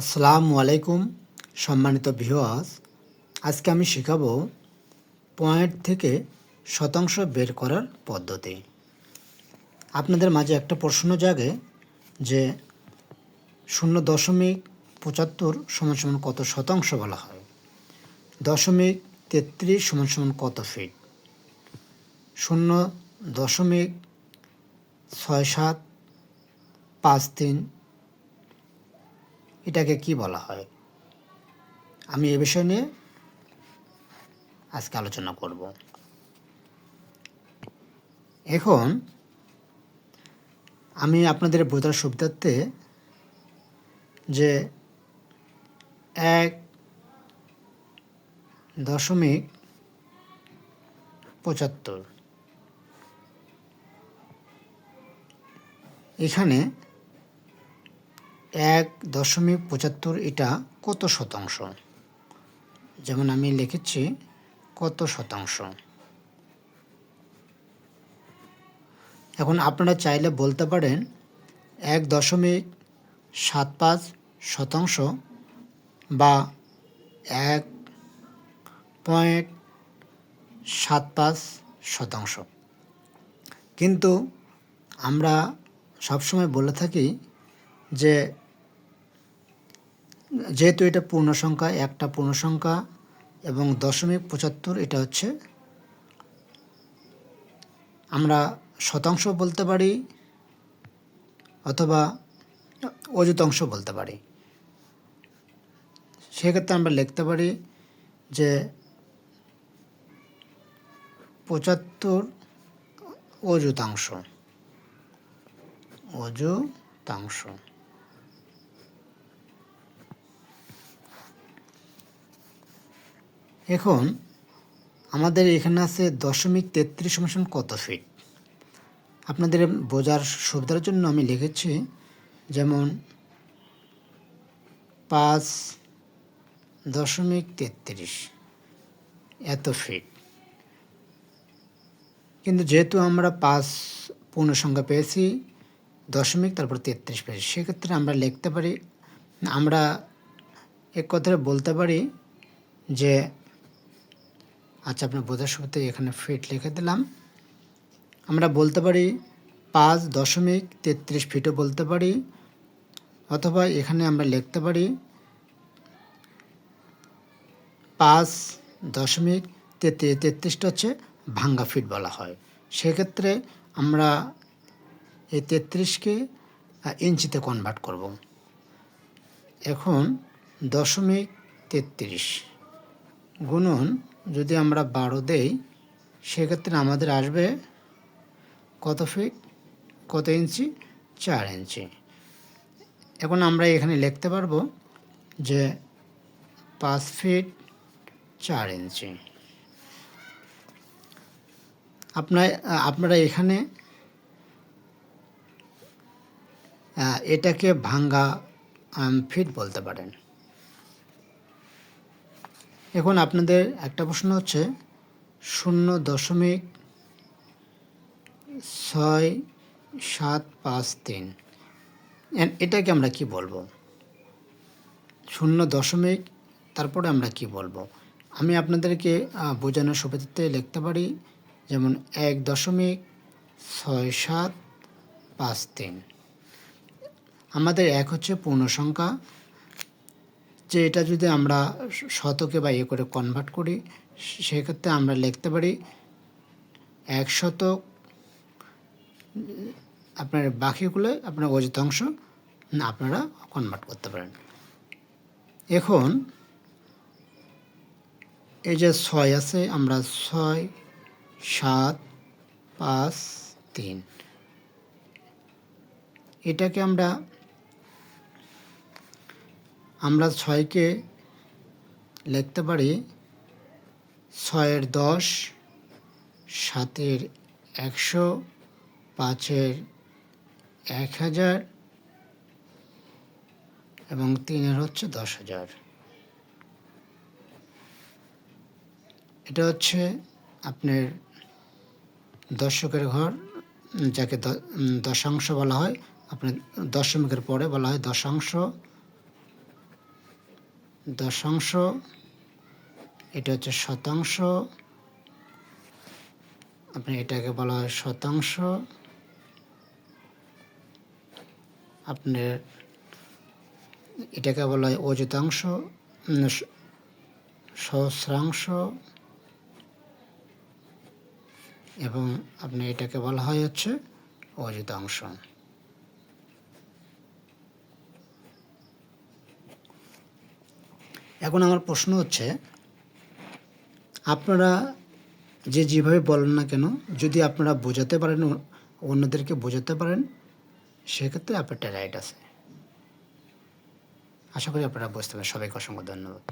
আসসালামু আলাইকুম, সম্মানিত ভিউয়ার্স। আজকে আমি শেখাবো পয়েন্ট থেকে শতাংশ বের করার পদ্ধতি। আপনাদের মাঝে একটা প্রশ্ন জাগে যে শূন্য দশমিক পঁচাত্তর সমান সমান কত শতাংশ বলা হয়? দশমিক তেত্রিশ সমান সমান কত ফিট? শূন্য দশমিক ছয় সাত পাঁচ তিন এটাকে কি বলা হয়? আমি এ বিষয় নিয়ে আজকে আলোচনা করব। এখন আমি আপনাদের বোঝার সুবিধার্থে যে এক দশমিক পঁচাত্তর। এখানে এক দশমিক পঁচাত্তর এটা কত শতাংশ? যেমন আমি লিখেছি কত শতাংশ। এখন আপনারা চাইলে বলতে পারেন এক দশমিক সাত পাঁচ শতাংশ বা এক পয়েন্ট সাত পাঁচ শতাংশ। কিন্তু আমরা সবসময় বলে থাকি যে যেহেতু এটা পূর্ণ সংখ্যা, একটা পূর্ণ সংখ্যা এবং দশমিক পঁচাত্তর, এটা হচ্ছে আমরা শতাংশ বলতে পারি অথবা অযুতাংশ বলতে পারি। সেক্ষেত্রে আমরা লিখতে পারি যে পঁচাত্তর অযুতাংশ। অযুতাংশ। এখন আমাদের এখানে আছে দশমিক তেত্রিশ সমান কত ফিট আপনাদের বোঝার সুবিধার জন্য আমি লিখেছি, যেমন পাঁচ দশমিক তেত্রিশ এত ফিট কিন্তু যেহেতু আমরা পাঁচ পূর্ণ সংখ্যা পেয়েছি, দশমিক তারপর তেত্রিশ পেয়েছি, সেক্ষেত্রে আমরা লিখতে পারি, আমরা এক কথায় বলতে পারি যে আচ্ছা আপনার বোঝার সুবিধা এখানে ফিট লিখে দিলাম। আমরা বলতে পারি পাঁচ দশমিক তেত্রিশ ফিটও বলতে পারি, অথবা এখানে আমরা লিখতে পারি পাঁচ দশমিক তেত্রিশ, তেত্রিশটা হচ্ছে ভাঙ্গা ফিট বলা হয়। সেক্ষেত্রে আমরা এই তেত্রিশকে ইঞ্চিতে কনভার্ট করব। এখন দশমিক তেত্রিশ গুণন যদি আমরা বারো দেই, সেক্ষেত্রে আমাদের আসবে কত ফিট কত ইঞ্চি? চার ইঞ্চি। এখন আমরা এখানে লিখতে পারব যে পাঁচ ফিট চার ইঞ্চি। আপনার, আপনারা এখানে এটাকে ভাঙ্গা ফিট বলতে পারেন। এখন আপনাদের একটা প্রশ্ন হচ্ছে, শূন্য দশমিক ছয় সাত পাঁচ তিন। এটাকে আমরা কি বলব? শূন্য দশমিক, তারপরে আমরা কি বলব? আমি আপনাদেরকে বোঝানোর সুবিধাতে লিখতে পারি, যেমন এক দশমিক ছয় সাত পাঁচ তিন। আমাদের এক হচ্ছে পূর্ণ সংখ্যা যে এটা যদি আমরা শতকে বা ইয়ে করে কনভার্ট করি সেক্ষেত্রে আমরা লিখতে পারি এক শতক, আপনার বাকিগুলো আপনার অজিতাংশ আপনারা কনভার্ট করতে পারেন। এখন এই যে ছয় আছে, আমরা ছয়, সাত, পাঁচ, তিন, এটাকে আমরা আমরা ছয়কে লিখতে পারি ছয়ের দশ, সাতের একশো, পাঁচের এক হাজার এবং তিনের হচ্ছে দশ হাজার। এটা হচ্ছে আপনার দর্শকের ঘর, যাকে দশাংশ বলা হয়। আপনার দশমিকের পরে বলা হয় দশাংশ। দশাংশ, এটা হচ্ছে শতাংশ। আপনি এটাকে বলা হয় শতাংশ। আপনার এটাকে বলা হয় অযুতাংশ সহস্রাংশ। এবং আপনি এটাকে বলা হয় হচ্ছে অযুতাংশ। এখন আমার প্রশ্ন হচ্ছে, আপনারা যে যেভাবে বলেন না কেন, যদি আপনারা বোঝাতে পারেন অন্যদেরকে বোঝাতে পারেন, সেক্ষেত্রে আপনারটা রাইট আছে। আশা করি আপনারা বুঝতে পারেন সবাইকে অসংখ্য ধন্যবাদ।